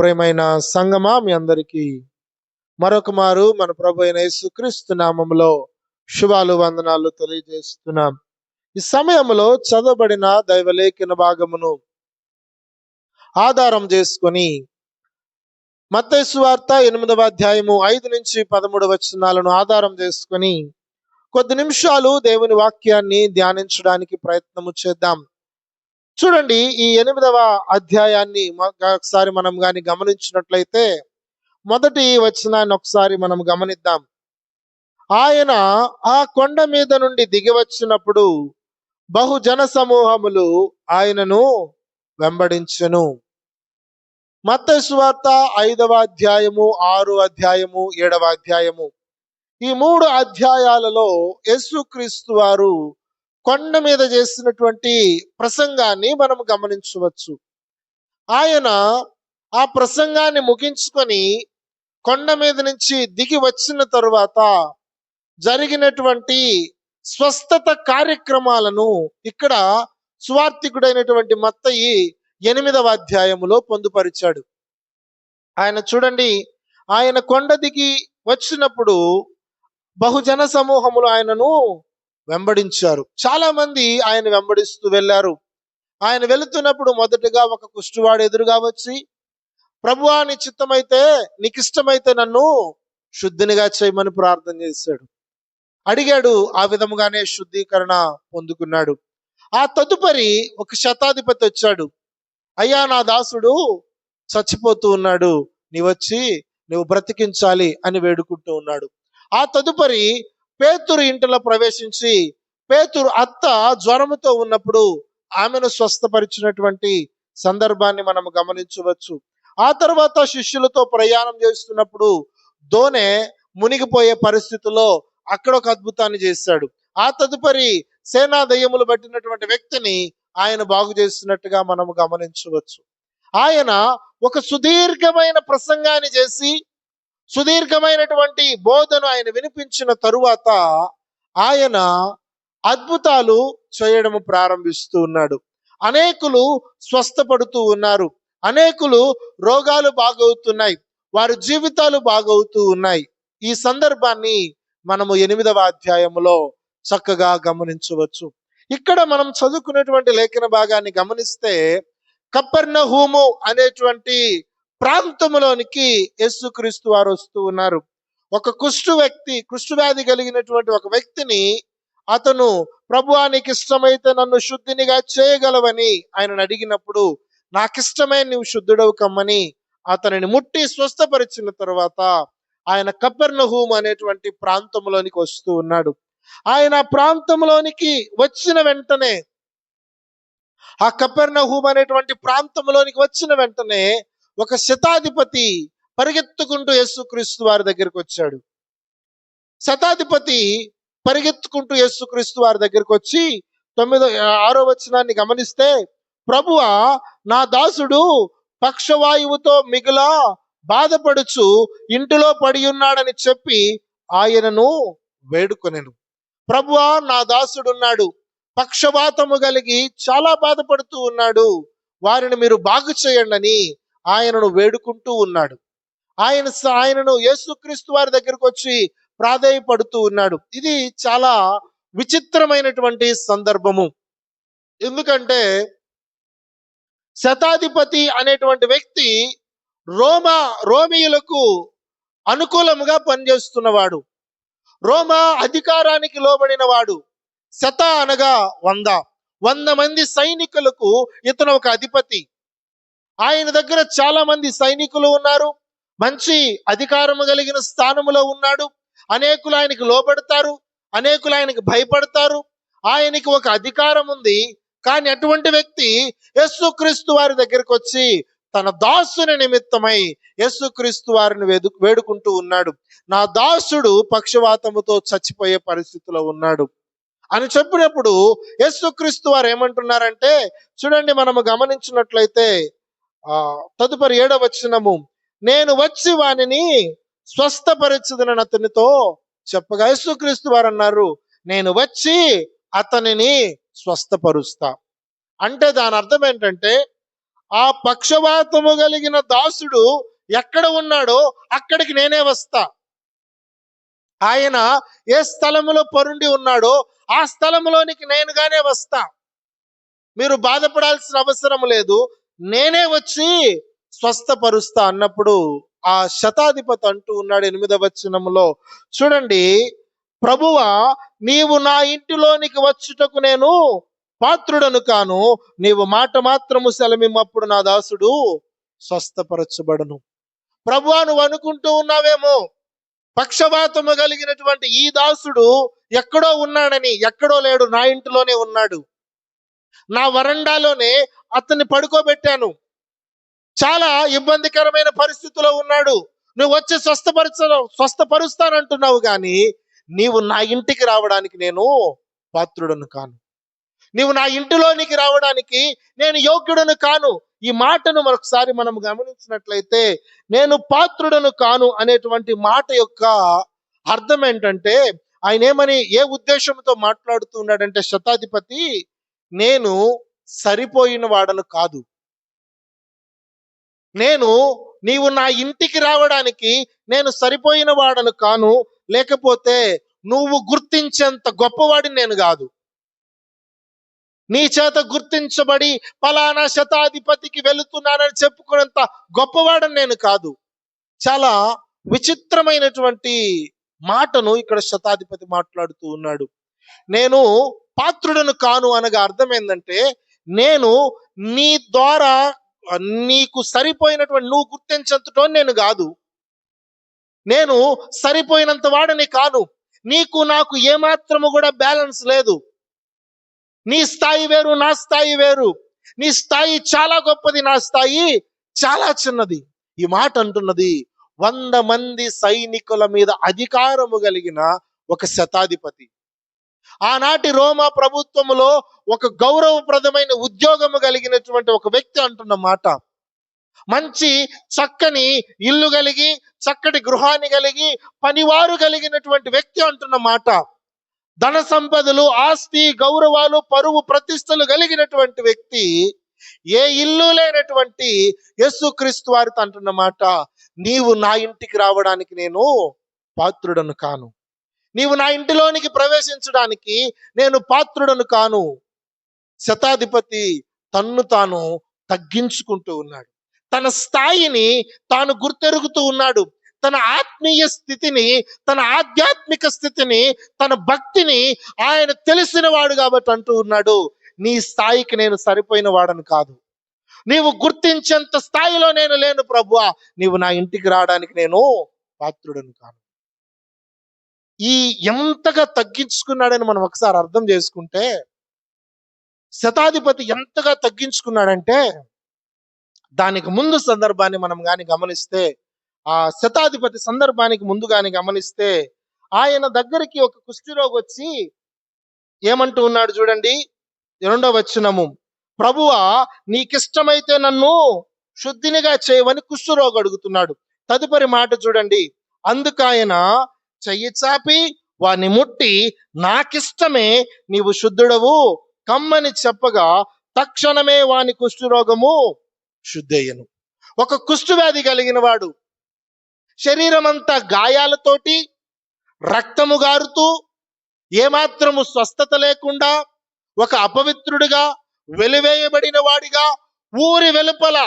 ప్రేమైన సంగమా మీ అందరికీ. మరొక మారు మన ప్రభు అయిన యేసుక్రీస్తు నామములో శుభాలు వందనాలు తెలియజేస్తున్నాం. ఈ సమయంలో చదవబడిన దైవలేఖన భాగమును ఆధారం చేసుకొని మత్తయి వార్త ఎనిమిదవ అధ్యాయము ఐదు నుంచి పదమూడు వచనాలను ఆధారం చేసుకొని కొద్ది నిమిషాలు దేవుని వాక్యాన్ని ధ్యానించడానికి ప్రయత్నము చేద్దాం. చూడండి ఈ ఎనిమిదవ అధ్యాయాన్ని ఒకసారి మనం కానీ గమనించినట్లయితే మొదటి వచనాన్ని ఒకసారి మనం గమనిద్దాం. ఆయన ఆ కొండ మీద నుండి దిగి వచ్చినప్పుడు బహుజన సమూహములు ఆయనను వెంబడించెను. మత్తయి ఐదవ అధ్యాయము ఆరు అధ్యాయము ఏడవ అధ్యాయము. ఈ మూడు అధ్యాయాలలో యేసుక్రీస్తు వారు కొండ మీద చేసినటువంటి ప్రసంగాన్ని మనం గమనించవచ్చు. ఆయన ఆ ప్రసంగాన్ని ముగించుకొని కొండ మీద నుంచి దిగి వచ్చిన తరువాత జరిగినటువంటి స్వస్థత కార్యక్రమాలను ఇక్కడ సువార్థికుడైనటువంటి మత్తయి ఎనిమిదవ అధ్యాయములో పొందుపరిచాడు. ఆయన చూడండి ఆయన కొండ దిగి వచ్చినప్పుడు బహుజన సమూహములు ఆయనను వెంబడించారు. చాలా మంది ఆయన వెంబడిస్తూ వెళ్ళారు. ఆయన వెళుతున్నప్పుడు మొదటగా ఒక కుష్టివాడు ఎదురుగా వచ్చి ప్రభువా నీ చిత్తమైతే నీకు ఇష్టమైతే నన్ను శుద్ధినిగా చేయమని ప్రార్థన చేశాడు. అడిగాడు ఆ విధముగానే శుద్ధీకరణ పొందుకున్నాడు. ఆ తదుపరి ఒక శతాధిపతి వచ్చాడు. అయ్యా నా దాసుడు చచ్చిపోతూ ఉన్నాడు. నీ వచ్చి నువ్వు బ్రతికించాలి అని వేడుకుంటూ ఉన్నాడు. ఆ తదుపరి పేతురు ఇంటిలో ప్రవేశించి పేతురు అత్త జ్వరముతో ఉన్నప్పుడు ఆమెను స్వస్థపరిచినటువంటి సందర్భాన్ని మనం గమనించవచ్చు. ఆ తర్వాత శిష్యులతో ప్రయాణం చేస్తున్నప్పుడు దోనె మునిగిపోయే పరిస్థితిలో అక్కడ ఒక అద్భుతాన్ని చేశాడు ఆ తదుపరి సేనా దయ్యములు పట్టినటువంటి వ్యక్తిని ఆయన బాగు చేస్తున్నట్టుగా మనము గమనించవచ్చు. ఆయన ఒక సుదీర్ఘమైన ప్రసంగాన్ని చేసి సుదీర్ఘమైనటువంటి బోధను ఆయన వినిపించిన తరువాత ఆయన అద్భుతాలు చేయడం ప్రారంభిస్తూ ఉన్నాడు. అనేకులు స్వస్థపడుతూ ఉన్నారు. అనేకులు రోగాలు బాగవుతున్నాయి. వారి జీవితాలు బాగవుతూ ఉన్నాయి. ఈ సందర్భాన్ని మనము ఎనిమిదవ అధ్యాయములో చక్కగా గమనించవచ్చు. ఇక్కడ మనం చదువుకునేటువంటి లేఖన భాగాన్ని గమనిస్తే కప్పర్ణహూము అనేటువంటి ప్రాంతంలోనికి యేసుక్రీస్తు వారు వస్తూ ఉన్నారు. ఒక కుష్టు వ్యక్తి కుష్టు వ్యాధి కలిగినటువంటి ఒక వ్యక్తిని అతను ప్రభువానికి ఇష్టమైతే నన్ను శుద్ధినిగా చేయగలవని ఆయనను అడిగినప్పుడు నాకిష్టమే నువ్వు శుద్ధుడవు కమ్మని అతనిని ముట్టి స్వస్థపరిచిన తర్వాత ఆయన కపెర్నహూమ్ అనేటువంటి ప్రాంతంలోనికి వస్తూ ఉన్నాడు. ఆయన ప్రాంతంలోనికి వచ్చిన వెంటనే ఆ కపెర్నహూమ్ అనేటువంటి ప్రాంతంలోనికి వచ్చిన వెంటనే ఒక శతాధిపతి పరిగెత్తుకుంటూ యేసుక్రీస్తు వారి దగ్గరికి వచ్చాడు. శతాధిపతి పరిగెత్తుకుంటూ యేసుక్రీస్తు వారి దగ్గరికి వచ్చి తొమ్మిదో ఆరో వచనాన్ని గమనిస్తే ప్రభువా నా దాసుడు పక్షవాయువుతో మిగిల బాధపడుచు ఇంటిలో పడి ఉన్నాడని చెప్పి ఆయనను వేడుకొనెను. ప్రభువా నా దాసుడున్నాడు. పక్షవాతము కలిగి చాలా బాధపడుతూ ఉన్నాడు. వారిని మీరు బాగు చేయండి అని ఆయనను వేడుకుంటూ ఉన్నాడు. ఆయన స- ఆయనను యేసుక్రీస్తు వారి దగ్గరకు వచ్చి ప్రాధేయపడుతూ ఉన్నాడు. ఇది చాలా విచిత్రమైనటువంటి సందర్భము. ఎందుకంటే శతాధిపతి అనేటువంటి వ్యక్తి రోమా రోమియులకు అనుకూలముగా పనిచేస్తున్నవాడు. రోమా అధికారానికి లోబడిన వాడు శత అనగా వంద. వంద మంది సైనికులకు ఇతను ఒక అధిపతి. ఆయన దగ్గర చాలా మంది సైనికులు ఉన్నారు. మంచి అధికారము కలిగిన స్థానములో ఉన్నాడు. అనేకులు ఆయనకి లోబడతారు. అనేకులు ఆయనకు భయపడతారు. ఆయనకి ఒక అధికారం ఉంది. కానీ అటువంటి వ్యక్తి యేసుక్రీస్తు వారి దగ్గరికి వచ్చి తన దాసుని నిమిత్తమై యేసుక్రీస్తు వారిని వేడు వేడుకుంటూ ఉన్నాడు. నా దాసుడు పక్షవాతముతో చచ్చిపోయే పరిస్థితిలో ఉన్నాడు. అని చెప్పినప్పుడు యేసుక్రీస్తు వారు ఏమంటున్నారంటే చూడండి మనము గమనించినట్లయితే ఆ తదుపరి ఏడవ వచనము నేను వచ్చి వానిని స్వస్థపరచుదనని అతనితో చెప్పగా. యేసుక్రీస్తు వారు అన్నారు నేను వచ్చి అతనిని స్వస్థపరుస్తా. అంటే దాని అర్థం ఏంటంటే ఆ పక్షవాతము కలిగిన దాసుడు ఎక్కడ ఉన్నాడో అక్కడికి నేనే వస్తా. ఆయన ఏ స్థలములో పరుండి ఉన్నాడో ఆ స్థలములోనికి నేనుగానే వస్తా. మీరు బాధపడాల్సిన అవసరం లేదు నేనే వచ్చి స్వస్థపరుస్తా అన్నప్పుడు ఆ శతాధిపతి అంటూ ఉన్నాడు ఎనిమిదవ వచనములో చూడండి ప్రభువా నీవు నా ఇంటిలోనికి వచ్చుటకు నేను పాత్రుడను కాను. నీవు మాట మాత్రము సెలమిమ్మప్పుడు నా దాసుడు స్వస్థపరచబడను. ప్రభువా నువ్వు అనుకుంటూ ఉన్నావేమో? పక్షపాతము కలిగినటువంటి ఈ దాసుడు ఎక్కడో ఉన్నాడని ఎక్కడో లేడు నా ఇంటిలోనే ఉన్నాడు. నా వరండాలోనే అతన్ని పడుకోబెట్టాను. చాలా ఇబ్బందికరమైన పరిస్థితిలో ఉన్నాడు. నువ్వు వచ్చి స్వస్థపరచ స్వస్థపరుస్తానంటున్నావు కానీ నీవు నా ఇంటికి రావడానికి నేను పాత్రుడను కాను. నీవు నా ఇంటిలోనికి రావడానికి నేను యోగ్యుడను కాను. ఈ మాటను మరొకసారి మనం గమనించినట్లయితే నేను పాత్రుడను కాను అనేటువంటి మాట యొక్క అర్థం ఏంటంటే ఆయన ఏమని ఏ ఉద్దేశంతో మాట్లాడుతున్నాడంటే శతాధిపతి నేను సరిపోయిన వాడను కాదు. నేను నీవు నా ఇంటికి రావడానికి నేను సరిపోయిన వాడను కాను లేకపోతే నువ్వు గుర్తించేంత గొప్పవాడిని నేను కాదు. నీ చేత గుర్తించబడి ఫలానా శతాధిపతికి వెళుతున్నానని చెప్పుకునేంత గొప్పవాడని నేను కాదు. చాలా విచిత్రమైనటువంటి మాటను ఇక్కడ శతాధిపతి మాట్లాడుతూ ఉన్నాడు. నేను పాత్రుడను కాను అనగా అర్థం ఏంటంటే నేను నీ ద్వారా నీకు సరిపోయినటువంటి నువ్వు గుర్తించటో నేను కాదు. నేను సరిపోయినంత వాడని కాను. నీకు నాకు ఏమాత్రము కూడా బ్యాలెన్స్ లేదు. నీ స్థాయి వేరు నా స్థాయి వేరు. నీ స్థాయి చాలా గొప్పది నా స్థాయి చాలా చిన్నది. ఈ మాట అంటున్నది వంద మంది సైనికుల మీద అధికారము కలిగిన ఒక శతాధిపతి. ఆనాటి రోమా ప్రభుత్వములో ఒక గౌరవప్రదమైన ఉద్యోగము కలిగినటువంటి ఒక వ్యక్తి అంటున్న మాట. మంచి చక్కని ఇల్లు కలిగి చక్కటి గృహాన్ని కలిగి పనివారు కలిగినటువంటి వ్యక్తి అంటున్న మాట. ధన సంపదలు ఆస్తి గౌరవాలు పరువు ప్రతిష్టలు కలిగినటువంటి వ్యక్తి ఏ ఇల్లు లేనటువంటి యేసుక్రీస్తు వారితో అంటున్న మాట నీవు నా ఇంటికి రావడానికి నేను పాత్రుడను కాను. నీవు నా ఇంటిలోనికి ప్రవేశించడానికి నేను పాత్రుడను కాను. శతాధిపతి తన్ను తాను తగ్గించుకుంటూ ఉన్నాడు. తన స్థాయిని తాను గుర్తెరుగుతూ ఉన్నాడు. తన ఆత్మీయ స్థితిని తన ఆధ్యాత్మిక స్థితిని తన భక్తిని ఆయన తెలిసిన వాడు కాబట్టి అంటూ ఉన్నాడు. నీ స్థాయికి నేను సరిపోయిన వాడను కాదు. నీవు గుర్తించేంత స్థాయిలో నేను లేను ప్రభువా. నీవు నా ఇంటికి రావడానికి నేను పాత్రుడను కాను. ఈ ఎంతగా తగ్గించుకున్నాడని మనం ఒకసారి అర్థం చేసుకుంటే శతాధిపతి ఎంతగా తగ్గించుకున్నాడంటే దానికి ముందు సందర్భాన్ని మనం కానీ గమనిస్తే ఆ శతాధిపతి సందర్భానికి ముందు కానీ గమనిస్తే ఆయన దగ్గరికి ఒక కుష్ఠిరోగి వచ్చి ఏమంటూ ఉన్నాడు చూడండి రెండవ వచనము. ప్రభువా నీకిష్టమైతే నన్ను శుద్ధినిగా చేయవని కుష్ఠరోగి అడుగుతున్నాడు. తదుపరి మాట చూడండి. అందుకాయన చెయ్యి చాపి వాని ముట్టి నాకిష్టమే నీవు శుద్ధుడవు. కమ్మని చెప్పగా తక్షణమే వాని కుష్ఠరోగము శుద్ధయ్యను ఒక కుష్ఠవ్యాధి కలిగిన వాడు శరీరం అంతా గాయాలతోటి రక్తము గారుతూ ఏమాత్రము స్వస్థత లేకుండా ఒక అపవిత్రుడిగా వెలివేయబడిన వాడిగా ఊరి వెలుపల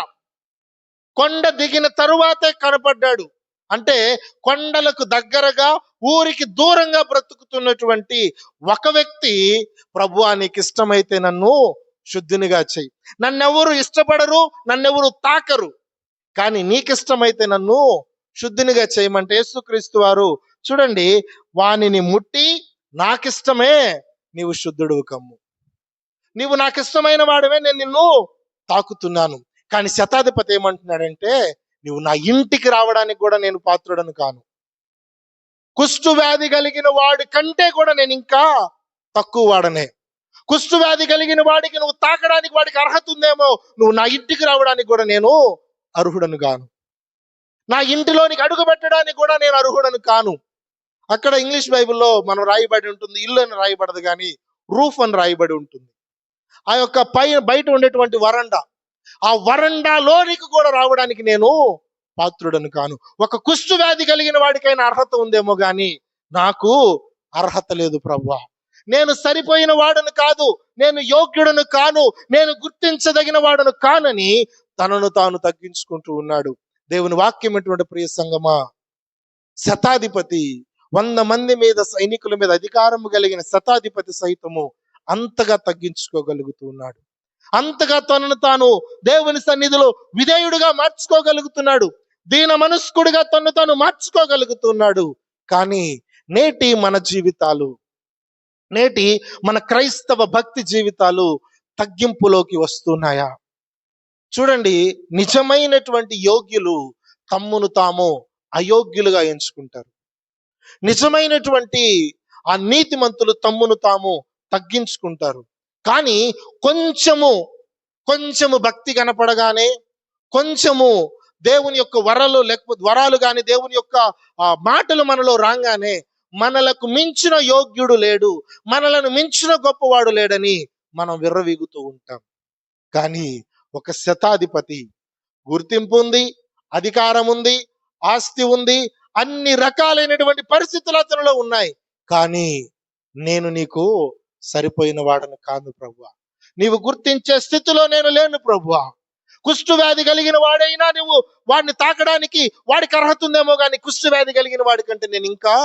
కొండ దిగిన తరువాతే కనపడ్డాడు. అంటే కొండలకు దగ్గరగా ఊరికి దూరంగా బ్రతుకుతున్నటువంటి ఒక వ్యక్తి ప్రభు నీకు ఇష్టమైతే నన్ను శుద్ధినిగా చెయ్యి. నన్నెవరు ఇష్టపడరు నన్నెవరు తాకరు. కానీ నీకిష్టమైతే నన్ను శుద్ధినిగా చేయమంటే యేసుక్రీస్తు వారు చూడండి వానిని ముట్టి నాకిష్టమే నీవు శుద్ధుడు కమ్ము. నీవు నాకిష్టమైన వాడవే నేను నిన్ను తాకుతున్నాను. కానీ శతాధిపతి ఏమంటున్నాడంటే నువ్వు నా ఇంటికి రావడానికి కూడా నేను పాత్రుడను కాను. కుష్టు వ్యాధి కలిగిన వాడి కంటే కూడా నేను ఇంకా తక్కువ వాడనే. కుష్టు వ్యాధి కలిగిన వాడికి నువ్వు తాకడానికి వాడికి అర్హత ఉందేమో నువ్వు నా ఇంటికి రావడానికి కూడా నేను అర్హుడను కాను. నా ఇంటిలోనికి అడుగు పెట్టడానికి కూడా నేను అర్హుడను కాను. అక్కడ ఇంగ్లీష్ బైబిల్లో మనం రాయబడి ఉంటుంది ఇల్లు అని రాయబడదు కానీ రూఫ్ అని రాయబడి ఉంటుంది. ఆ యొక్క పై బయట ఉండేటువంటి వరండా ఆ వరండాలోనికి కూడా రావడానికి నేను పాత్రుడను కాను. ఒక కుష్టు వ్యాధి కలిగిన వాడికైనా అర్హత ఉందేమో గాని నాకు అర్హత లేదు ప్రభా నేను సరిపోయిన వాడను కాదు నేను యోగ్యుడను కాను నేను గుర్తించదగిన వాడను కానని తనను తాను తగ్గించుకుంటూ ఉన్నాడు. దేవుని వాక్యం ఎటువంటి ప్రియ సంగమా? శతాధిపతి వంద మంది మీద సైనికుల మీద అధికారము కలిగిన శతాధిపతి సైతము అంతగా తగ్గించుకోగలుగుతూ ఉన్నాడు. అంతగా తనను తాను దేవుని సన్నిధిలో విధేయుడిగా మార్చుకోగలుగుతున్నాడు. దీన మనస్కుడిగా తను తాను మార్చుకోగలుగుతున్నాడు. కానీ నేటి మన జీవితాలు నేటి మన క్రైస్తవ భక్తి జీవితాలు తగ్గింపులోకి వస్తున్నాయా? చూడండి నిజమైనటువంటి యోగ్యులు తమ్మును తాము అయోగ్యులుగా ఎంచుకుంటారు. నిజమైనటువంటి ఆ నీతిమంతులు తమ్మును తాము తగ్గించుకుంటారు. కానీ కొంచెము కొంచెము భక్తి కనపడగానే కొంచెము దేవుని యొక్క వరలు లేకపోతే వరాలు కానీ దేవుని యొక్క మాటలు మనలో రాగానే మనలకు మించిన యోగ్యుడు లేడు మనలను మించిన గొప్పవాడు లేడని మనం విర్రవీగుతూ ఉంటాం. కానీ ఒక శతాధిపతి గుర్తింపు ఉంది అధికారం ఉంది ఆస్తి ఉంది అన్ని రకాలైనటువంటి పరిస్థితులు అతనిలో ఉన్నాయి. కానీ నేను నీకు సరిపోయిన వాడను కాదు ప్రభువా. నీవు గుర్తించే స్థితిలో నేను లేను ప్రభువా. కుష్టు వ్యాధి కలిగిన వాడైనా నువ్వు వాడిని తాకడానికి వాడికి అర్హత ఉందేమో కానీ కుష్టు వ్యాధి కలిగిన వాడి కంటే నేను ఇంకా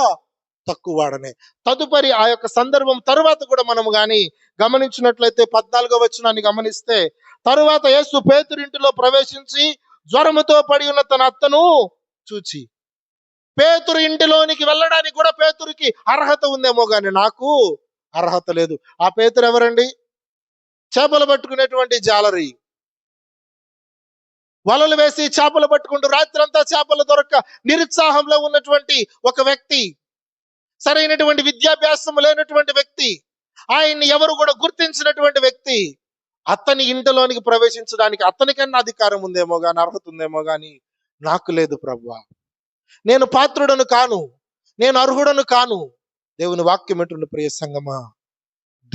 తక్కువ వాడనే. తదుపరి ఆ యొక్క సందర్భం తరువాత కూడా మనము కానీ గమనించినట్లయితే పద్నాలుగో వచ్చినాన్ని గమనిస్తే తరువాత యేసు పేతురింటిలో ప్రవేశించి జ్వరముతో పడి ఉన్న తన అత్తను చూచి పేతురు ఇంటిలోనికి వెళ్ళడానికి కూడా పేతురికి అర్హత ఉందేమో కానీ నాకు అర్హత లేదు. ఆ పేతురు ఎవరండి? చేపలు పట్టుకునేటువంటి జాలరి. వలలు వేసి చేపలు పట్టుకుంటూ రాత్రంతా చేపలు దొరక్క నిరుత్సాహంలో ఉన్నటువంటి ఒక వ్యక్తి సరైనటువంటి విద్యాభ్యాసం లేనటువంటి వ్యక్తి ఆయన్ని ఎవరు కూడా గుర్తించినటువంటి వ్యక్తి అతని ఇంటిలోనికి ప్రవేశించడానికి అతనికన్నా అధికారం ఉందేమో కానీ అర్హత ఉందేమో కానీ నాకు లేదు ప్రభు. నేను పాత్రుడను కాను నేను అర్హుడను కాను దేవుని వాక్యం ఎటువంటి ప్రియ సంగమా?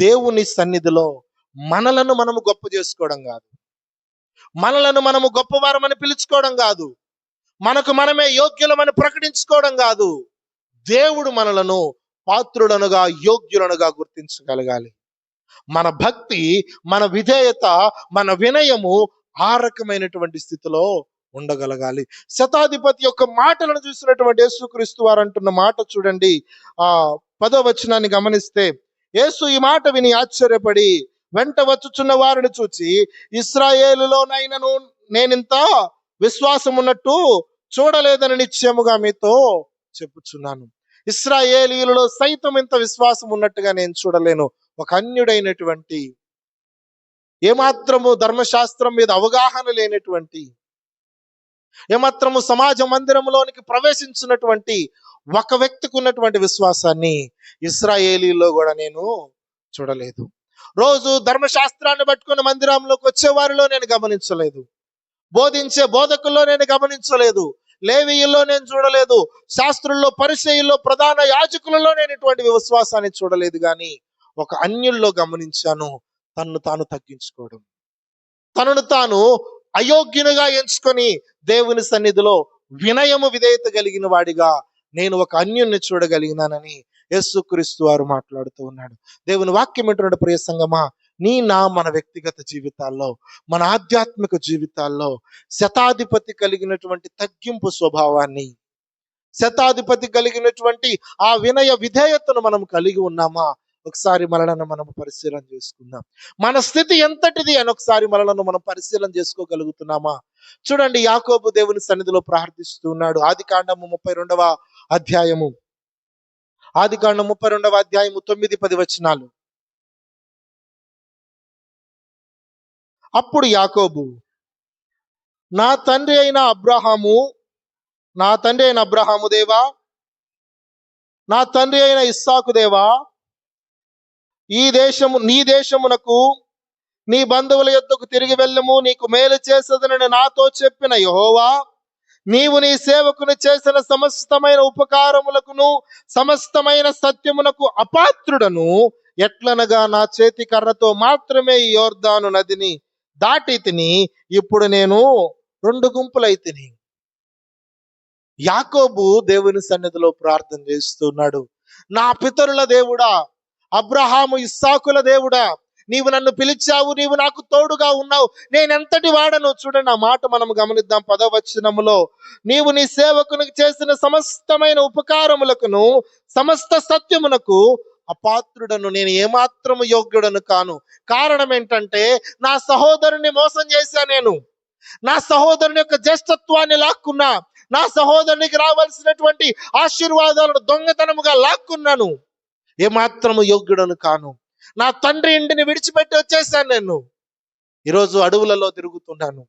దేవుని సన్నిధిలో మనలను మనము గొప్ప చేసుకోవడం కాదు. మనలను మనము గొప్పవారమని పిలుచుకోవడం కాదు. మనకు మనమే యోగ్యులమని ప్రకటించుకోవడం కాదు. దేవుడు మనలను పాత్రులనుగా యోగ్యులనుగా గుర్తించగలగాలి. మన భక్తి మన విధేయత మన వినయము ఆ రకమైనటువంటి స్థితిలో ఉండగలగాలి. శతాధిపతి యొక్క మాటలను చూసినటువంటి యేసుక్రీస్తు వారు అంటున్న మాట చూడండి. ఆ పదో వచనాన్ని గమనిస్తే యేసు ఈ మాట విని ఆశ్చర్యపడి వెంట వచ్చుచున్న వారిని చూచి ఇస్రాయేలులోనైనను నేనింత విశ్వాసం ఉన్నట్టు చూడలేదని నిశ్చయముగా మీతో చెప్పుచున్నాను. ఇస్రాయేలీలలో సైతం ఇంత విశ్వాసం ఉన్నట్టుగా నేను చూడలేను. ఒక అన్యుడైనటువంటి ఏమాత్రము ధర్మశాస్త్రం మీద అవగాహన లేనటువంటి ఏమాత్రము సమాజ మందిరంలోనికి ప్రవేశించినటువంటి ఒక వ్యక్తికి ఉన్నటువంటి విశ్వాసాన్ని ఇస్రాయేలీలో కూడా నేను చూడలేదు. రోజు ధర్మశాస్త్రాన్ని పట్టుకుని మందిరంలోకి వచ్చే వారిలో నేను గమనించలేదు. బోధించే బోధకుల్లో నేను గమనించలేదు. లేవీయుల్లో నేను చూడలేదు. శాస్త్రుల్లో పరిచయుల్లో ప్రధాన యాజకులలో నేను ఇటువంటి విశ్వాసాన్ని చూడలేదు కానీ ఒక అన్యుల్లో గమనించాను. తన్ను తాను తగ్గించుకోవడం. తనను తాను అయోగ్యునిగా ఎంచుకొని దేవుని సన్నిధిలో వినయము విధేయత కలిగిన వాడిగా నేను ఒక అన్యుణ్ణి చూడగలిగినానని యేసుక్రీస్తు వారు మాట్లాడుతూ ఉన్నాడు. దేవుని వాక్యం ఏంటంటే ప్రియ సంగమా నీ నా మన వ్యక్తిగత జీవితాల్లో మన ఆధ్యాత్మిక జీవితాల్లో శతాధిపతి కలిగినటువంటి తగ్గింపు స్వభావాన్ని శతాధిపతి కలిగినటువంటి ఆ వినయ విధేయతను మనం కలిగి ఉన్నామా? ఒకసారి మరణను మనం పరిశీలన చేసుకుందాం. మన స్థితి ఎంతటిది అని ఒకసారి మరణను మనం పరిశీలన చేసుకోగలుగుతున్నామా? చూడండి యాకోబు దేవుని సన్నిధిలో ప్రార్థిస్తూ ఉన్నాడు. ఆది కాండము ముప్పై రెండవ అధ్యాయము. ఆది కాండం ముప్పై రెండవ అధ్యాయము తొమ్మిది పది వచనాలు. అప్పుడు యాకోబు నా తండ్రి అయిన అబ్రహాము నా తండ్రి అయిన అబ్రహాము దేవా నా తండ్రి అయిన ఇస్సాకు దేవా ఈ దేశము నీ దేశమునకు నీ బంధువుల యొద్దకు తిరిగి వెళ్ళము నీకు మేలు చేసదనని నాతో చెప్పిన యహోవా నీవు నీ సేవకుని చేసిన సమస్తమైన ఉపకారములకును సమస్తమైన సత్యమునకు అపాత్రుడను. ఎట్లనగా నా చేతి కర్రతో మాత్రమే ఈ యోర్దాను నదిని దాటి తిని ఇప్పుడు నేను రెండు గుంపులైతిని యాకోబు దేవుని సన్నిధిలో ప్రార్థన చేస్తున్నాడు. నా పితరుల దేవుడా అబ్రహాము ఇస్సాకుల దేవుడా నీవు నన్ను పిలిచావు నీవు నాకు తోడుగా ఉన్నావు. నేనెంతటి వాడను చూడండి ఆ మాట మనం గమనిద్దాం పదవచనములో. నీవు నీ సేవకునికి చేసిన సమస్తమైన ఉపకారములకును సమస్త సత్యమునకు అపాత్రుడను. నేను ఏమాత్రము యోగ్యుడను కాను. కారణం ఏంటంటే నా సహోదరుని మోసం చేశా నేను. నా సహోదరుని యొక్క జ్యేష్ఠత్వాన్ని లాక్కున్నా. నా సహోదరునికి రావాల్సినటువంటి ఆశీర్వాదాలను దొంగతనముగా లాక్కున్నాను. ఏమాత్రము యోగ్యుడను కాను. నా తండ్రి ఇంటిని విడిచిపెట్టి వచ్చేసాను నేను. ఈరోజు అడవులలో తిరుగుతున్నాను.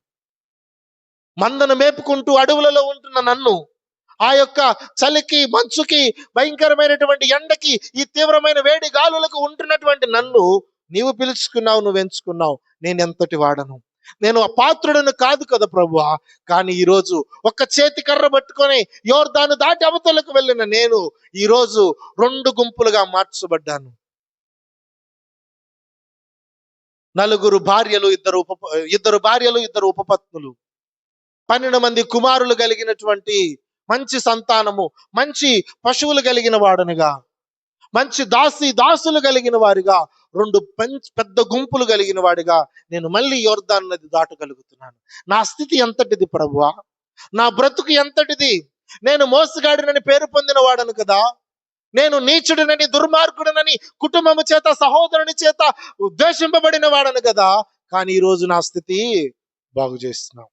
మందను మేపుకుంటూ అడవులలో ఉంటున్న నన్ను ఆ యొక్క చలికి మంచుకి భయంకరమైనటువంటి ఎండకి ఈ తీవ్రమైన వేడి గాలులకు ఉంటున్నటువంటి నన్ను నీవు పిలుచుకున్నావు నువ్వు ఎంచుకున్నావు నేను ఎంతటి వాడను. నేను అపాత్రుడను కాదు కదా ప్రభు కానీ ఈరోజు ఒక్క చేతి కర్ర పట్టుకొని యోర్దాను దాటి అవతలకు వెళ్ళిన నేను ఈరోజు రెండు గుంపులుగా మార్చబడ్డాను. నలుగురు భార్యలు ఇద్దరు ఉప ఇద్దరు భార్యలు ఇద్దరు ఉపపత్నులు. పన్నెండు మంది కుమారులు కలిగినటువంటి మంచి సంతానము మంచి పశువులు కలిగిన వాడనిగా మంచి దాసి దాసులు కలిగిన వారిగా రెండు పెద్ద గుంపులు కలిగిన వాడిగా నేను మళ్ళీ యోర్దాన్ నది దాటగలుగుతున్నాను. నా స్థితి ఎంతటిది ప్రభువా? నా బ్రతుకు ఎంతటిది? నేను మోసగాడినని పేరు పొందిన వాడను కదా? నేను నీచుడినని దుర్మార్గుడినని కుటుంబము చేత సహోదరుని చేత ఉద్దేశింపబడిన వాడను కదా. కానీ ఈ రోజు నా స్థితి బాగు చేస్తున్నావు.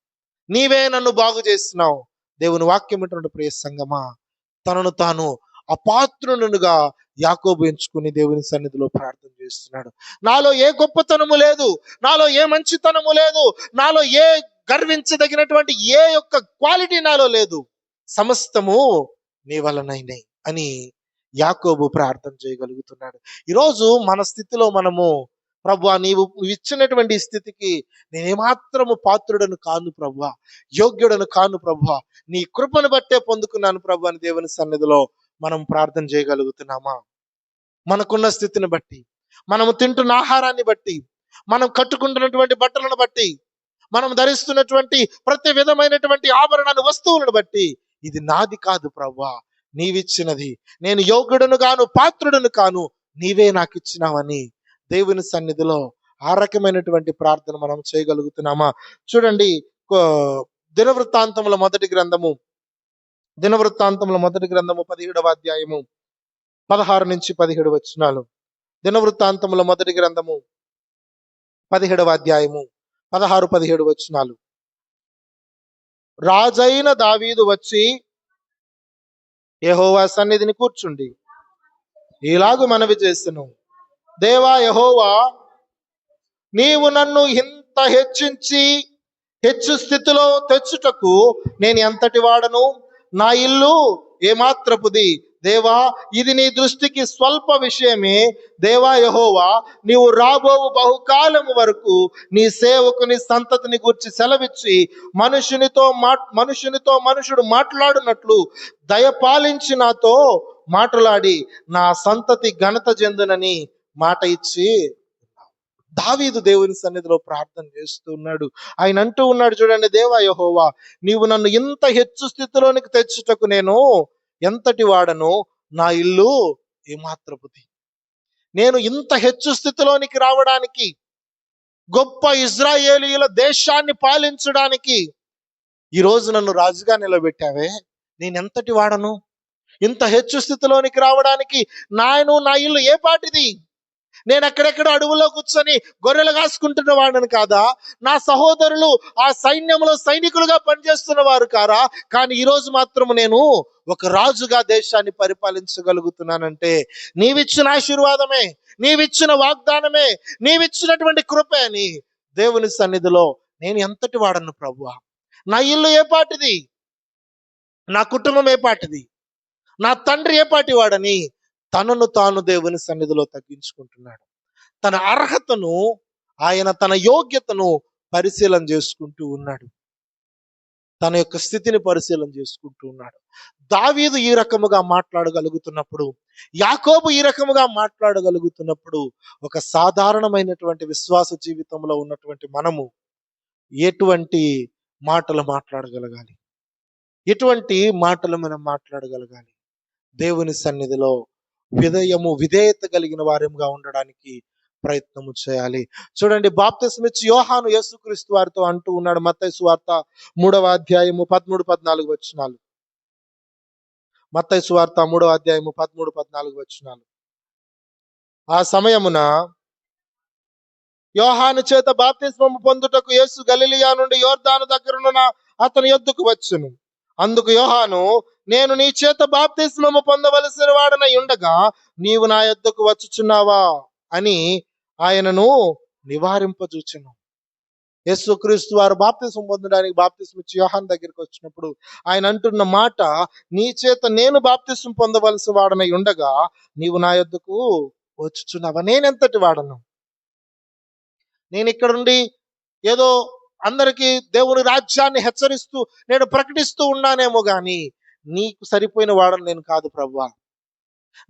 నీవే నన్ను బాగు చేస్తున్నావు. దేవుని వాక్యం ఏంటంటే ప్రియ సంగమా. తనను తాను అపాత్రునుగా యాకోబు ఎంచుకుని దేవుని సన్నిధిలో ప్రార్థన చేస్తున్నాడు. నాలో ఏ గొప్పతనము లేదు నాలో ఏ మంచితనము లేదు నాలో ఏ గర్వించదగినటువంటి ఏ యొక్క క్వాలిటీ నాలో లేదు. సమస్తము నీ వలనైనాయి అని యాకోబు ప్రార్థన చేయగలుగుతున్నాడు. ఈరోజు మన స్థితిలో మనము ప్రభు నీవు నువ్వు ఇచ్చినటువంటి స్థితికి నేనేమాత్రము పాత్రుడను కాను ప్రభు యోగ్యుడను కాను ప్రభు నీ కృపను బట్టే పొందుకున్నాను ప్రభు అని దేవుని సన్నిధిలో మనం ప్రార్థన చేయగలుగుతున్నామా? మనకున్న స్థితిని బట్టి మనము తింటున్న ఆహారాన్ని బట్టి మనం కట్టుకుంటున్నటువంటి బట్టలను బట్టి మనం ధరిస్తున్నటువంటి ప్రతి విధమైనటువంటి ఆభరణాన్ని వస్తువులను బట్టి ఇది నాది కాదు ప్రభా. నీవిచ్చినది. నేను యోగ్యుడను కాను పాత్రుడను కాను నీవే నాకు ఇచ్చినావని దేవుని సన్నిధిలో ఆ రకమైనటువంటి ప్రార్థన మనం చేయగలుగుతున్నామా? చూడండి దినవృత్తాంతముల మొదటి గ్రంథము. దినవృత్తాంతముల మొదటి గ్రంథము పదిహేడవ అధ్యాయము. పదహారు నుంచి పదిహేడు వచ్చినాలు దినవృత్తాంతముల మొదటి గ్రంథము పదిహేడవ అధ్యాయము. పదహారు పదిహేడు వచ్చినాలు రాజైన దావీదు వచ్చి యెహోవా సన్నిధిని కూర్చుండి. ఇలాగు మనవి చేస్తును. దేవా యహోవా నీవు నన్ను ఇంత హెచ్చించి హెచ్చు స్థితిలో తెచ్చుటకు నేను ఎంతటి వాడను? నా ఇల్లు ఏమాత్రపుది? దేవా ఇది నీ దృష్టికి స్వల్ప విషయమే. దేవా యహోవా నీవు రాబోవు బహుకాలము వరకు నీ సేవకుని సంతతిని గురించి సెలవిచ్చి మనుషునితో మా మనుషునితో మనుషుడు మాట్లాడినట్లు దయపాలించి నాతో మాట్లాడి నా సంతతి ఘనత చెందునని మాట ఇచ్చి దావీదు దేవుని సన్నిధిలో ప్రార్థన చేస్తూ ఉన్నాడు. ఆయన అంటూ ఉన్నాడు చూడండి దేవా యహోవా నీవు నన్ను ఇంత హెచ్చు స్థితిలోనికి తెచ్చుటకు నేను ఎంతటి వాడను నా ఇల్లు ఏమాత్రపుది నేను ఇంత హెచ్చు స్థితిలోనికి రావడానికి గొప్ప ఇజ్రాయేలీల దేశాన్ని పాలించడానికి ఈ రోజు నన్ను రాజుగా నిలబెట్టావే? నేను ఎంతటి వాడను? ఇంత హెచ్చు స్థితిలోనికి రావడానికి నాయను నా ఇల్లు ఏ పాటిది? నేను ఎక్కడెక్కడ అడవుల్లో కూర్చొని గొర్రెలు కాసుకుంటున్న వాడిని కాదా? నా సహోదరులు ఆ సైన్యంలో సైనికులుగా పనిచేస్తున్న వారు కారా? కానీ ఈ రోజు మాత్రం నేను ఒక రాజుగా దేశాన్ని పరిపాలించగలుగుతున్నానంటే నీవిచ్చిన ఆశీర్వాదమే నీవిచ్చిన వాగ్దానమే నీవిచ్చినటువంటి కృపే అని దేవుని సన్నిధిలో నేను ఎంతటి వాడను ప్రభు నా ఇల్లు ఏ పాటిది? నా కుటుంబం ఏ పాటిది? నా తండ్రి ఏ పాటి వాడని తనను తాను దేవుని సన్నిధిలో తగ్గించుకుంటున్నాడు. తన అర్హతను ఆయన తన యోగ్యతను పరిశీలన చేసుకుంటూ ఉన్నాడు. తన యొక్క స్థితిని పరిశీలన చేసుకుంటూ ఉన్నాడు. దావీదు ఈ రకముగా మాట్లాడగలుగుతున్నప్పుడు యాకోబు ఈ రకముగా మాట్లాడగలుగుతున్నప్పుడు ఒక సాధారణమైనటువంటి విశ్వాస జీవితంలో ఉన్నటువంటి మనము ఎటువంటి మాటలు మాట్లాడగలగాలి? ఎటువంటి మాటలు మనం మాట్లాడగలగాలి? దేవుని సన్నిధిలో విధేయము విధేయత కలిగిన వారంగా ఉండడానికి ప్రయత్నము చేయాలి. చూడండి బాప్తిస్మిచ్చి యోహాను యేసుక్రీస్తు వారితో అంటూ ఉన్నాడు. మత్తైసు వార్త మూడవ అధ్యాయము పదమూడు పద్నాలుగు వచ్చినాలు మత్తైసు వార్త మూడవ అధ్యాయము పదమూడు పద్నాలుగు వచ్చినాలు ఆ సమయమున యోహాను చేత బాప్తిస్మము పొందుటకు యేసు గలిలియా నుండి యోర్దాను దగ్గరున్న అతని యొద్దకు వచ్చును. అందుకు యోహాను నేను నీ చేత బాప్తిస్మము పొందవలసిన వాడనై ఉండగా నీవు నా యొద్దకు వచ్చుచున్నావా? అని ఆయనను నివారింపజూచెను. యేసుక్రీస్తు వారు బాప్తిసం పొందడానికి బాప్తిసం ఇచ్చి యోహాన్ దగ్గరికి వచ్చినప్పుడు ఆయన అంటున్న మాట నీ చేత నేను బాప్తిసం పొందవలసిన వాడనై ఉండగా నీవు నా యొద్దకు వచ్చుచున్నావా? నేనెంతటి వాడను? నేను ఇక్కడుండి ఏదో అందరికీ దేవుని రాజ్యాన్ని హెచ్చరిస్తూ నేను ప్రకటిస్తూ ఉన్నానేమో కానీ నీకు సరిపోయిన వాడని నేను కాదు ప్రభువా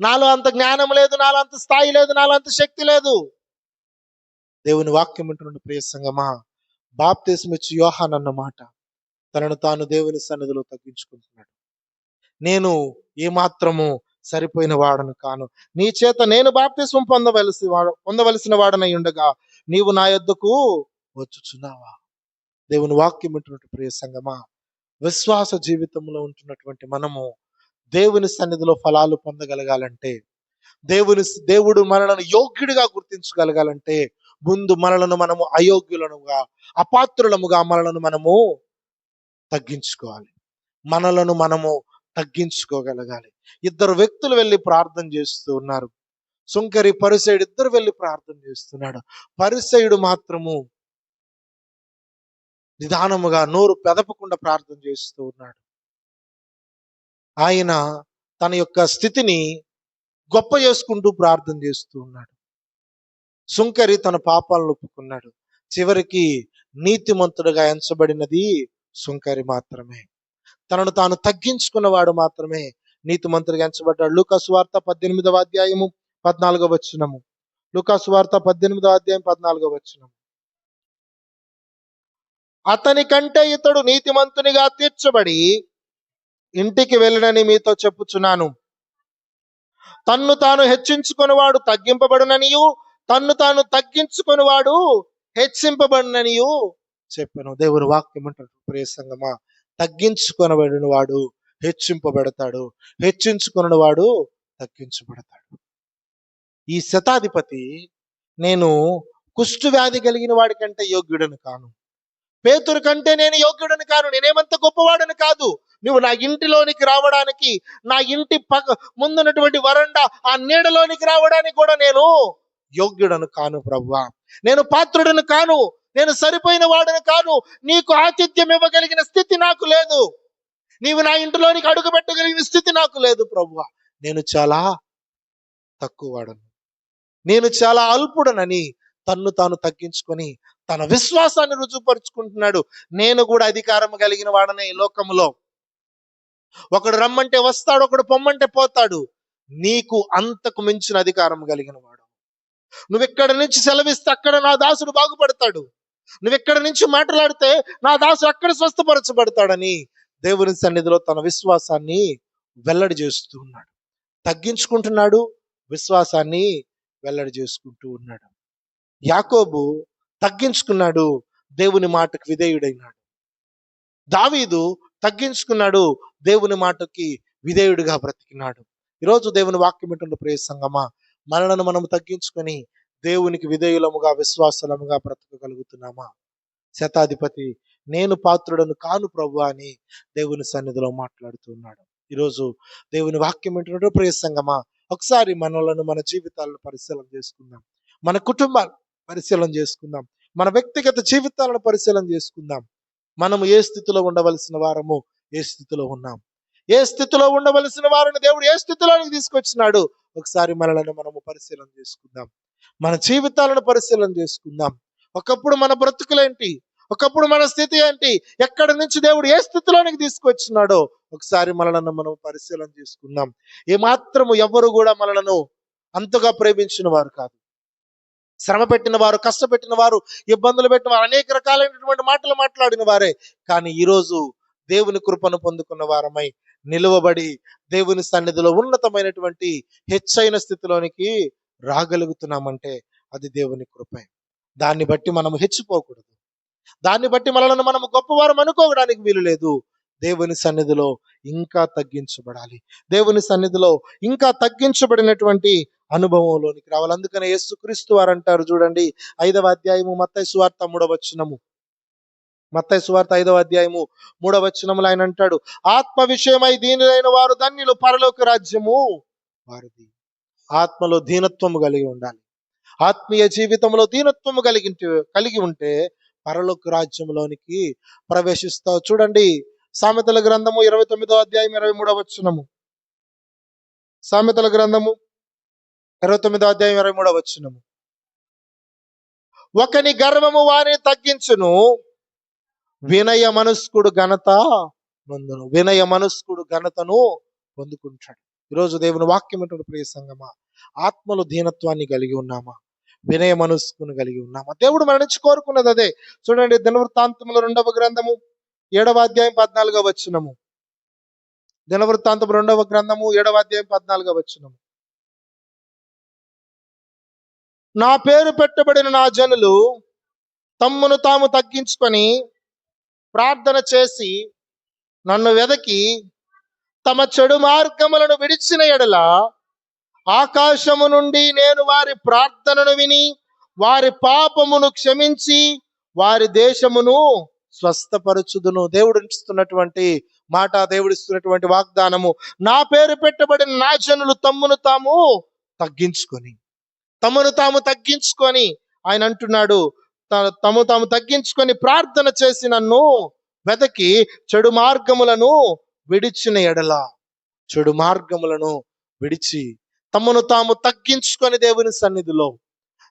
నాలో అంత జ్ఞానం లేదు నాలో అంత స్థాయి లేదు నాలో అంత శక్తి లేదు. దేవుని వాక్యం వింటున్న ప్రియ సంగమా. బాప్తీసం ఇచ్చి యోహాన్ అన్నమాట తనను తాను దేవుని సన్నిధిలో తగ్గించుకుంటున్నాడు. నేను ఏమాత్రము సరిపోయిన వాడను కాను. నీ చేత నేను బాప్తిస్వం పొందవలసి పొందవలసిన వాడనై ఉండగా నీవు నా యొద్దకు వచ్చుచున్నావా? దేవుని వాక్యం వింటున్నట్టు ప్రియ సంగమా. విశ్వాస జీవితంలో ఉంటున్నటువంటి మనము దేవుని సన్నిధిలో ఫలాలు పొందగలగాలంటే దేవుని దేవుడు మనలను యోగ్యుడిగా గుర్తించగలగాలంటే ముందు మనలను మనము అయోగ్యులనుగా అపాత్రులముగా మనలను మనము తగ్గించుకోవాలి. మనలను మనము తగ్గించుకోగలగాలి. ఇద్దరు వ్యక్తులు వెళ్ళి ప్రార్థన చేస్తూ ఉన్నారు. సుంకరి పరిసయుడు ఇద్దరు వెళ్ళి ప్రార్థన చేస్తున్నాడు. పరిసయుడు మాత్రము నిదానముగా నోరు పెదపకుండా ప్రార్థన చేస్తూ ఉన్నాడు. ఆయన తన యొక్క స్థితిని గొప్ప చేసుకుంటూ ప్రార్థన చేస్తూ ఉన్నాడు. సుంకరి తన పాపాలను ఒప్పుకున్నాడు. చివరికి నీతిమంతుడుగా ఎంచబడినది సుంకరి మాత్రమే. తనను తాను తగ్గించుకున్నవాడు మాత్రమే నీతిమంతుడిగా ఎంచబడ్డాడు. లూకాసు వార్త పద్దెనిమిదవ అధ్యాయము పద్నాలుగవ వచ్చినము లూకాసు వార్త పద్దెనిమిదవ అధ్యాయం పద్నాలుగవ వచ్చినము అతని కంటే ఇతడు నీతిమంతునిగా తీర్చబడి ఇంటికి వెళ్ళనని మీతో చెప్పుచున్నాను. తన్ను తాను హెచ్చించుకునివాడు తగ్గింపబడుననియు తన్ను తాను తగ్గించుకునివాడు హెచ్చింపబడిననియు చెప్పాను. దేవుడు వాక్యం అంటాడు ప్రియ సంగమా తగ్గించుకొనబడిన వాడు హెచ్చింపబడతాడు హెచ్చించుకున్న వాడు తగ్గించబడతాడు. ఈ శతాధిపతి నేను కుష్టు వ్యాధి కలిగిన వాడి కంటే యోగ్యుడను కాను. పేతురు కంటే నేను యోగ్యుడని కాను నేనేమంత గొప్పవాడని కాదు. నువ్వు నా ఇంటిలోనికి రావడానికి నా ఇంటి పక్క ముందున్నటువంటి వరండా ఆ నీడలోనికి రావడానికి కూడా నేను యోగ్యుడను కాను ప్రవ్వా. నేను పాత్రుడను కాను నేను సరిపోయిన వాడను కాను నీకు ఆతిథ్యం ఇవ్వగలిగిన స్థితి నాకు లేదు. నీవు నా ఇంటిలోనికి అడుగు పెట్టగలిగిన స్థితి నాకు లేదు ప్రభువ నేను చాలా తక్కువ వాడను నేను చాలా అల్పుడనని తన్ను తాను తగ్గించుకొని తన విశ్వాసాన్ని రుజువుపరుచుకుంటున్నాడు. నేను కూడా అధికారం కలిగిన వాడనే ఈ లోకములో ఒకడు రమ్మంటే వస్తాడు ఒకడు పొమ్మంటే పోతాడు. నీకు అంతకు మించిన అధికారం కలిగిన వాడు. నువ్వు ఎక్కడి నుంచి సెలవిస్తే అక్కడ నా దాసుడు బాగుపడతాడు. నువ్వు ఎక్కడి నుంచి మాట్లాడితే నా దాసుడు అక్కడ స్వస్థపరచబడతాడని దేవుని సన్నిధిలో తన విశ్వాసాన్ని వెల్లడి చేస్తూ ఉన్నాడు. తగ్గించుకుంటున్నాడు విశ్వాసాన్ని వెల్లడి చేసుకుంటూ ఉన్నాడు. యాకోబు తగ్గించుకున్నాడు. దేవుని మాటకు విధేయుడైనాడు. దావీదు తగ్గించుకున్నాడు. దేవుని మాటకి విధేయుడిగా బ్రతికినాడు. ఈరోజు దేవుని వాక్యం వింటున్న ప్రియ సంగమా మనలను మనం తగ్గించుకొని దేవునికి విధేయులముగా విశ్వాసలముగా బ్రతకగలుగుతున్నామా? శతాధిపతి నేను పాత్రుడను కాను ప్రభు అని దేవుని సన్నిధిలో మాట్లాడుతున్నాడు. ఈరోజు దేవుని వాక్యం ఏంటంటే ప్రియ సంగమా ఒకసారి మనలను మన జీవితాలను పరిశీలన చేసుకుందాం. మన కుటుంబాలు పరిశీలన చేసుకుందాం. మన వ్యక్తిగత జీవితాలను పరిశీలన చేసుకుందాం. మనము ఏ స్థితిలో ఉండవలసిన వారము? ఏ స్థితిలో ఉన్నాం? ఏ స్థితిలో ఉండవలసిన వారిని దేవుడు ఏ స్థితిలోనికి తీసుకొచ్చినాడు? ఒకసారి మనల్ని మనము పరిశీలన చేసుకుందాం. మన జీవితాలను పరిశీలన చేసుకుందాం. ఒకప్పుడు మన బ్రతుకులేంటి? ఒకప్పుడు మన స్థితి ఏంటి? ఎక్కడి నుంచి దేవుడు ఏ స్థితిలోనికి తీసుకొచ్చినాడో? ఒకసారి మనలను మనం పరిశీలన చేసుకుందాం. ఏమాత్రము ఎవరు కూడా మనలను అంతగా ప్రేమించిన వారు కాదు. శ్రమ పెట్టిన వారు కష్టపెట్టిన వారు ఇబ్బందులు పెట్టిన వారు అనేక రకాలైనటువంటి మాటలు మాట్లాడిన వారే. కానీ ఈరోజు దేవుని కృపను పొందుకున్న వారమై నిలువబడి దేవుని సన్నిధిలో ఉన్నతమైనటువంటి హెచ్చైన స్థితిలోనికి రాగలుగుతున్నామంటే అది దేవుని కృపే. దాన్ని బట్టి మనం హెచ్చిపోకూడదు. దాన్ని బట్టి మనలను మనం గొప్పవారం అనుకోవడానికి వీలు లేదు. దేవుని సన్నిధిలో ఇంకా తగ్గించబడాలి. దేవుని సన్నిధిలో ఇంకా తగ్గించబడినటువంటి అనుభవంలోనికి రావాలి. అందుకనే యేసుక్రీస్తు వారు అంటారు చూడండి ఐదవ అధ్యాయము మత్తై సువార్త మూడవచనము మత్తై సువార్త ఐదవ అధ్యాయము మూడవచనములు ఆయన అంటాడు ఆత్మ విషయమై దీనిలైన వారు ధన్యులు పరలోక రాజ్యము వారిది. ఆత్మలో దీనత్వము కలిగి ఉండాలి. ఆత్మీయ జీవితంలో దీనత్వము కలిగి కలిగి ఉంటే పరలోక రాజ్యంలోనికి ప్రవేశిస్తావు. చూడండి సామెతల గ్రంథము ఇరవై తొమ్మిదో అధ్యాయం ఇరవై మూడవ వచ్చునము సామెతల గ్రంథము ఇరవై తొమ్మిదో అధ్యాయం ఇరవై మూడవ వచ్చునము ఒకని గర్వము వారిని తగ్గించును వినయ మనస్కుడు ఘనత పొందును. వినయ మనస్కుడు ఘనతను పొందుకుంటాడు. ఈరోజు దేవుని వాక్యం ఏంటంటే ప్రియ సంగమా ఆత్మలు దీనత్వాన్ని కలిగి ఉన్నామా? వినయ మనస్కును కలిగి ఉన్నామా? దేవుడు మరణించి కోరుకున్నది అదే. చూడండి దినవృత్తాంతముల రెండవ గ్రంథము. ఏడవ అధ్యాయం పద్నాలుగో వచ్చినము దినవృత్తాంతం రెండవ గ్రంథము ఏడవ అధ్యాయం పద్నాలుగో వచ్చినము నా పేరు పెట్టబడిన నా జనులు తమ్మును తాము తగ్గించుకొని ప్రార్థన చేసి నన్ను వెదకి తమ చెడు మార్గములను విడిచిన ఎడల ఆకాశము నుండి నేను వారి ప్రార్థనను విని వారి పాపమును క్షమించి వారి దేశమును స్వస్థపరచుదును. దేవుడు ఇస్తున్నటువంటి మాట దేవుడు ఇస్తున్నటువంటి వాగ్దానము. నా పేరు పెట్టబడిన నా జనులు తమ్మును తాము తగ్గించుకొని తమను తాము తగ్గించుకొని ఆయన అంటున్నాడు త- తము తాము తగ్గించుకొని ప్రార్థన చేసి నన్ను వెదకి చెడు మార్గములను విడిచిన ఎడల చెడు మార్గములను విడిచి తమను తాము తగ్గించుకొని దేవుని సన్నిధిలో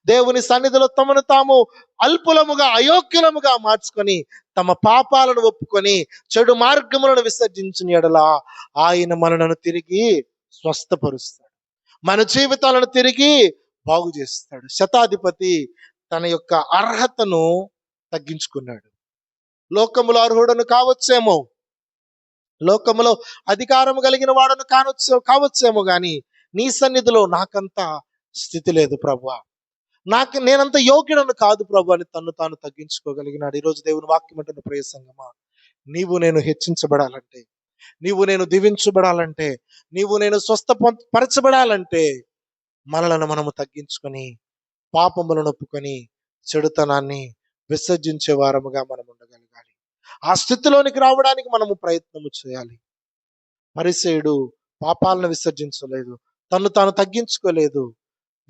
దేవుని సన్నిధిలో తమను తాము అల్పులముగా అయోగ్యులముగా మార్చుకొని తమ పాపాలను ఒప్పుకొని చెడు మార్గములను విసర్జించిన ఎడల ఆయన మనలను తిరిగి స్వస్థపరుస్తాడు. మన జీవితాలను తిరిగి బాగు చేస్తాడు. శతాధిపతి తన యొక్క అర్హతను తగ్గించుకున్నాడు. లోకములో అర్హుడను కావచ్చేమో. లోకములో అధికారం కలిగిన వాడను కానొచ్చే కావచ్చేమో కానీ నీ సన్నిధిలో నాకంత స్థితి లేదు ప్రభా. నాకు నేనంత యోగ్యుడను కాదు ప్రభు అని తను తాను తగ్గించుకోగలిగినాడు. ఈరోజు దేవుని వాక్యం అంటున్న ప్రయసంగమా నీవు నేను హెచ్చించబడాలంటే నీవు నేను దీవించబడాలంటే నీవు నేను స్వస్థ పరచబడాలంటే మనలను మనము తగ్గించుకొని పాపములను ఒప్పుకొని చెడుతనాన్ని విసర్జించే వారముగా మనం ఉండగలగాలి. ఆ స్థితిలోనికి రావడానికి మనము ప్రయత్నము చేయాలి. పరిసేయుడు పాపాలను విసర్జించలేదు తను తాను తగ్గించుకోలేదు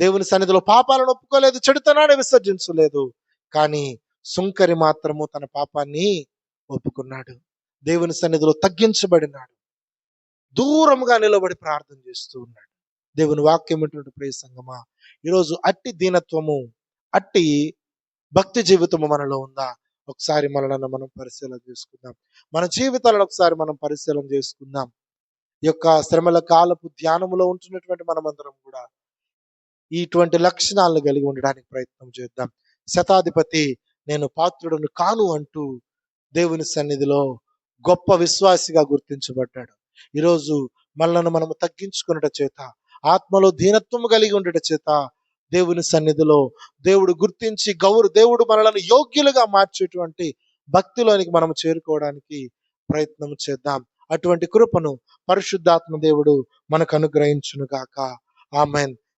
దేవుని సన్నిధిలో పాపాలను ఒప్పుకోలేదు చెడుతనాన్ని విసర్జించలేదు. కానీ సుంకరి మాత్రము తన పాపాన్ని ఒప్పుకున్నాడు. దేవుని సన్నిధిలో తగ్గించబడినాడు. దూరంగా నిలబడి ప్రార్థన చేస్తూ ఉన్నాడు. దేవుని వాక్యం ఏంటంటే ప్రియ సంగమా ఈరోజు అట్టి దీనత్వము అట్టి భక్తి జీవితము మనలో ఉందా? ఒకసారి మనలను మనం పరిశీలన చేసుకుందాం. మన జీవితాలను ఒకసారి మనం పరిశీలన చేసుకుందాం. ఈ యొక్క శ్రమల కాలపు ధ్యానములో ఉంటున్నటువంటి మనమందరం కూడా ఇటువంటి లక్షణాలను కలిగి ఉండడానికి ప్రయత్నం చేద్దాం. శతాధిపతి నేను పాత్రుడను కాను అంటూ దేవుని సన్నిధిలో గొప్ప విశ్వాసిగా గుర్తించబడ్డాడు. ఈరోజు మనలను మనము తగ్గించుకున్నట చేత ఆత్మలో దీనత్వము కలిగి ఉండట చేత దేవుని సన్నిధిలో దేవుడు గుర్తించి గౌరు దేవుడు మనలను యోగ్యులుగా మార్చేటువంటి భక్తిలోనికి మనం చేరుకోవడానికి ప్రయత్నం చేద్దాం. అటువంటి కృపను పరిశుద్ధాత్మ దేవుడు మనకు అనుగ్రహించును గాక ఆమెన్.